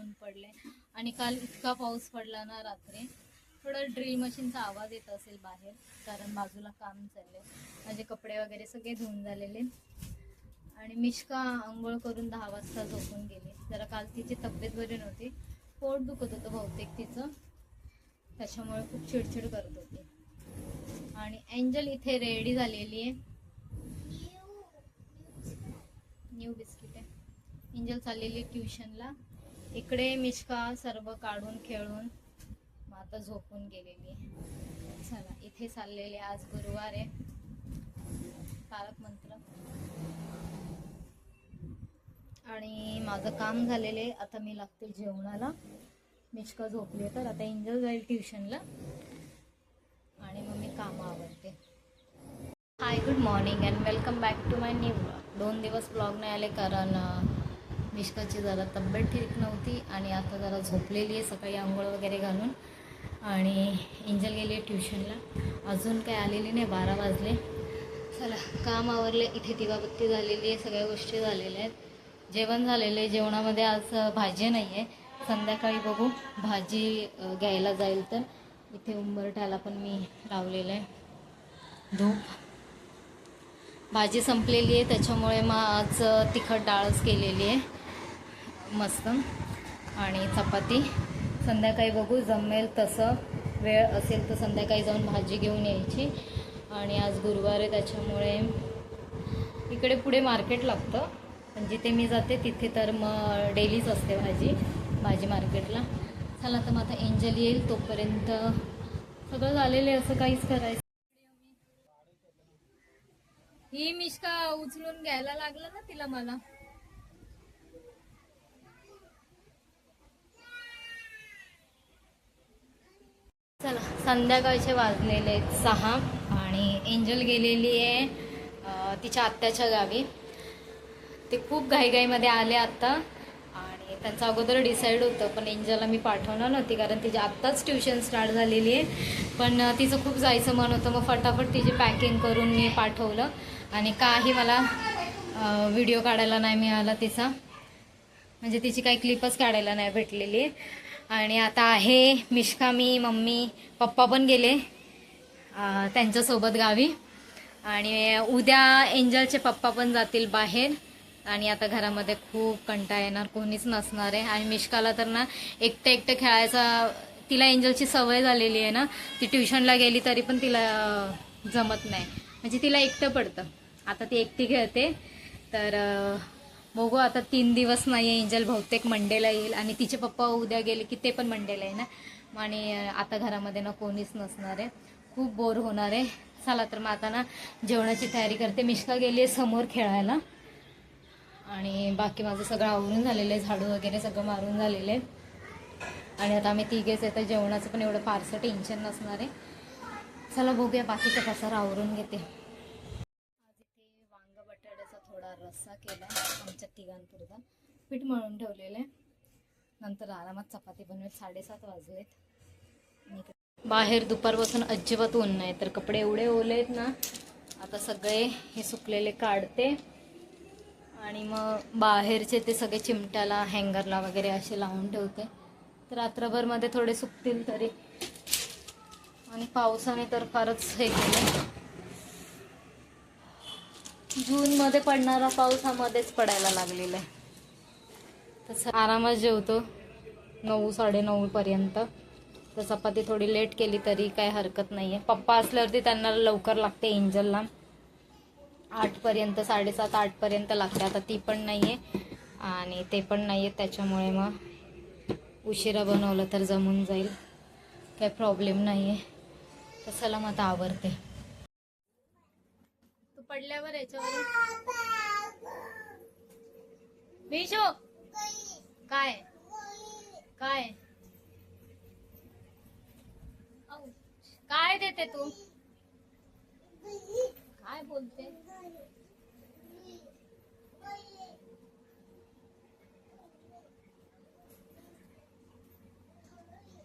ऊन पडले. आणि काल इतका पाऊस पडला ना रात्री. थोडं ड्रिल मशीनचा आवाज येत असेल बाहेर कारण बाजूला काम चाललंय. माझे कपडे वगैरे सगळे धुवून झालेले. आणि मिश्का आंघोळ करून दहा वाजता झोपून गेली. जरा काल तिची तब्येत बरी नव्हती. पोट दुखत होतं बहुतेक तिचं. त्याच्यामुळे खूप चिडचिड करत होती. आणि एंजल इथे रेडी झालेली आहे. न्यू बिस्किट आहे. एंजल चाललेली ट्युशनला. इकडे मिश्का सर्व काढून खेळून मग आता झोपून गेलेली आहे. चला इथे चाललेले आज गुरुवार आहे. पालक मंत्र. आणि माझं काम झालेलं आहे आता मी लागते जेवणाला. मिश्का झोपली तर आता एंजल जाईल ट्युशनला. आणि मग मी कामं आवडते hi good morning and welcome back to my new blog दोन दिवस ब्लॉग नाही आले कारण मिश्काची जरा तब्येत ठीक नव्हती आणि आता जरा झोपलेली आहे सकाळी आंघोळ वगैरे घालून. आणि एंजल गेली आहे ट्युशनला. अजून काय आलेली नाही बारा वाजले. चला काम आवरले इथे दिवाबत्ती झालेली आहे सगळ्या गोष्टी झालेल्या आहेत. जेवण झालेलं आहे जेवणामध्ये आज भाजी नाही आहे संध्याकाळी बघू भाजी घ्यायला जाईल तर. इथे उंबरठ्याला पण मी लावलेलं आहे. धूप. भाजी संपलेली आहे त्याच्यामुळे मग आज तिखट डाळच केलेली आहे. मस्त. आणि चपाती. संध्याकाळी बघू जमेल तसं. वेळ असेल तर संध्याकाळी जाऊन भाजी घेऊन यायची. आणि आज गुरुवार आहे त्याच्यामुळे इकडे पुढे मार्केट लागतं. पण जिथे मी जाते तिथे तर मग डेलीच असते भाजी भाजी मार्केटला. चला तर मग आता एंजल येईल तोपर्यंत सगळं झालेलं आहे असं काहीच करायचं. ही मिश्का उचलून घ्यायला लागलं ना तिला मला. चला. संध्याकाळचे वाजलेले आहेत सहा आणि एंजल गेलेली आहे तिच्या आत्याच्या गावी. ते खूप घाईघाईमध्ये आले आत्ता आणि त्यांचं अगोदर डिसाईड होतं पण एंजलला मी पाठवणार नव्हती कारण तिची आत्ताच ट्युशन स्टार्ट झालेली आहे. पण तिचं खूप जायचं मन होतं मग फटाफट तिची पॅकिंग करून मी पाठवलं आणि काही मला व्हिडिओ काढायला नाही मिळाला तिचा. म्हणजे तिची काही क्लिपच काढायला नाही भेटलेली आणि आता आहे मिश्का मी मम्मी पप्पा पण गेले त्यांच्यासोबत गावी. आणि उद्या एंजलचे पप्पा पण जातील बाहेर. आणि आता घरामध्ये खूप कंटाळा येणार कोणीच नसणार आहे. आणि मिश्काला तर ना एकटं एकटं खेळायचा तिला एंजलची सवय झालेली आहे ना ती ट्युशनला गेली तरी पण तिला जमत नाही. म्हणजे तिला एकटं पडतं. आता ती एकटी खेळते तर बघू आता तीन दिवस नाही आहे एंजल बहुतेक मंडेला येईल. आणि तिचे पप्पा उद्या गेले की ते पण मंडेला आहे ना? आणि आता घरामध्ये ना कोणीच नसणार आहे. खूप बोर होणार आहे. चला तर मग आता ना जेवणाची तयारी करते. मिश्का गेली आहे समोर खेळायला. आणि बाकी माझं सगळं आवरून झालेलं आहे. झाडू वगैरे सगळं मारून झालेलं आहे. आणि आता आम्ही तिघेच आहे तर जेवणाचं पण एवढं फारसं टेन्शन नसणार आहे. चला बघूया बाकीचं कसं आवरून घेते आज इथे वांग बटाट्याचा थोडा रस्सा केला आमच्या तिघांपुरता. पीठ मळून ठेवलेलं आहे नंतर आरामात चपाती बनवेल साडेसात वाजलेत. बाहेर दुपारपासून अजिबात ऊन नाही तर कपडे एवढे ओले आहेत ना आता सगळे हे सुकलेले काढते. आणि मग बाहेरचे ते सगळे चिमट्याला हँगरला वगैरे असे लावून ठेवते. तर रात्रभरमध्ये थोडे सुकतील तरी. आणि पावसाने तर फारच हे केलं जूनमध्ये पडणारा पाऊस हा मध्येच पडायला लागलेला आहे. तसं आरामात जेवतो नऊ साडेनऊपर्यंत तर चपाती थोडी लेट केली तरी काय हरकत नाही आहे पप्पा असल्यावरती त्यांना लवकर लागते एंजलला आठपर्यंत साडेसात आठपर्यंत लागते. आता ती पण नाही आहे आणि ते पण नाही आहे त्याच्यामुळे मग उशिरा बनवलं तर जमून जाईल. काही प्रॉब्लेम नाही आहे तर चला मग आता आवडते पडल्यावर याच्यावर भीशो काय? काय? काय देते तू? काय बोलते?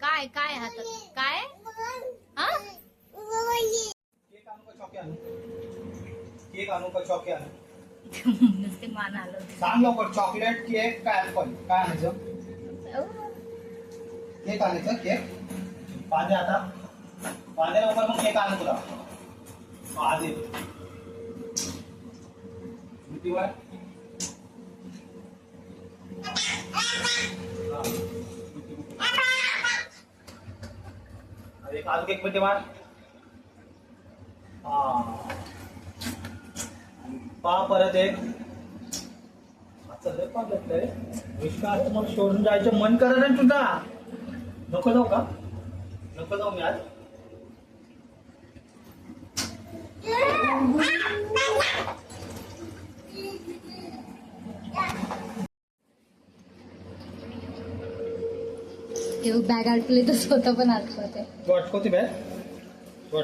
काय काय हातात? काय? हा? केक आणू का चॉकी आणू केक नुसते मान आलं सांग लवकर चॉकलेट केक काय ऍपल काय आणायचं? औ, केक आणायचं केक? पादे आता. पादे लवकर मग केक आण तुला. हा, मिठी. अरे अजून एक मिठी मार हा. पा परत एक. आज तुम्हाला सोडून जायचं मन करत आहे तुझा. नको जाऊ का? नको जाऊ मी आज. बॅग अडकली तर स्वतः पण अडकवते तू अटकवते बॅग? तू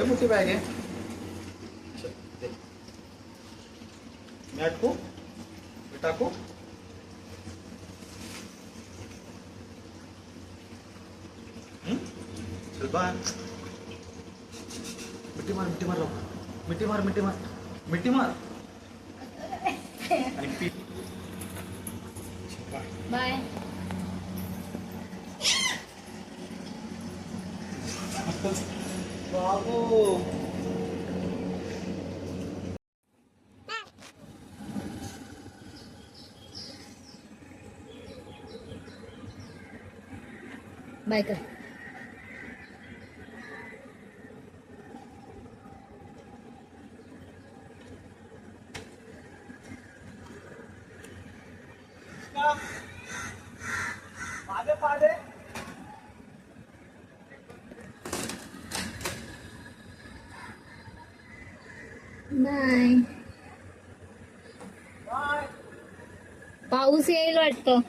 दे मोठी बॅग आहे. मी अटकू मी टाकू चल बाय मिठी मार मिठी मार. मिठी मार मिठी मार मिठी मार। आणि पी बाय बाबू. बाय कर. पादे पादे बाय पाऊस येईल वाटतं.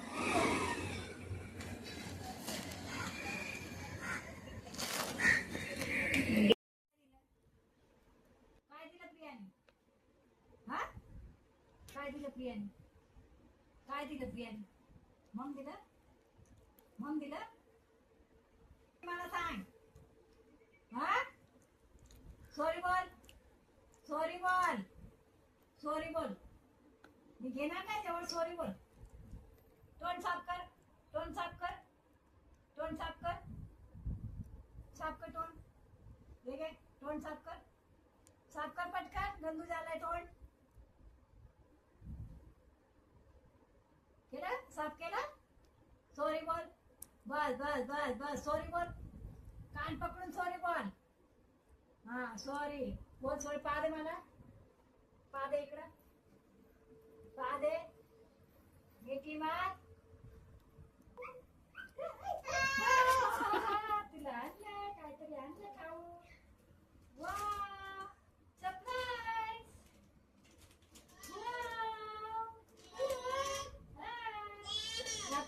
काय दिलं प्रियाने? हा? काय दिलं प्रियाने? काय दिलं प्रियाने? मग दिलं? मग दिलं मला सांग हा सॉरी बोल सॉरी बोल सॉरी बोल येणार नाही जवळ सॉरी बोल. तोंड साफ कर तोंड साफ कर तोंड साफ कर. साफ कर तोंड. हे तोंड साफ कर. साफ कर पटकन गंदू झालाय तोंड. केलं? साफ केलं? सॉरी बोल. बस बस बस बस. सॉरी बोल. कान पकडून सॉरी बोल. हा सॉरी बोल सॉरी पादे मला. पादे इकडं.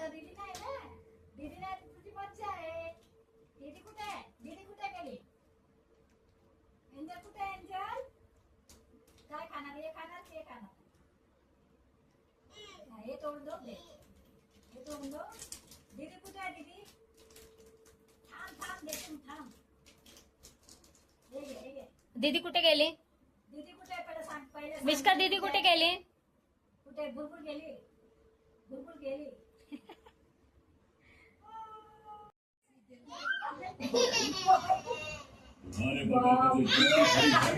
आता दीदी नाही ना दीदी नाही तुझी मज्जा आहे दीदी कुठे आहे दीदी कुठे गेली एंजल कुठे एंजल काय खाणार हे खाणार ते खाणार हा, तोडून दो हे तोडून दो दीदी कुठे आहे दीदी थांब थांब देते थांब दीदी कुठे गेली दीदी कुठे पहिलं सांग पहिले मिस्का दीदी कुठे गेली कुठे गेली गेली तुम्हारे बगल में जो वही है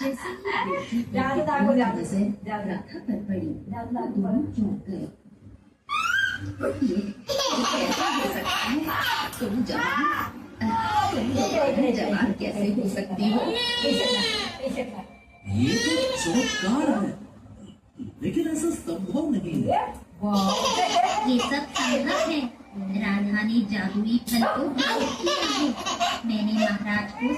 जैसे ही बेटी राधा पर पड़ी दोनों चौंक गए ये कैसे हो सकता है तुम जवान जवान कैसे हो सकती हो ये तो चमत्कार है लेकिन ऐसा संभव नहीं है। ये सब संभव है। राधा ने जादुई फल को मैंने महाराज को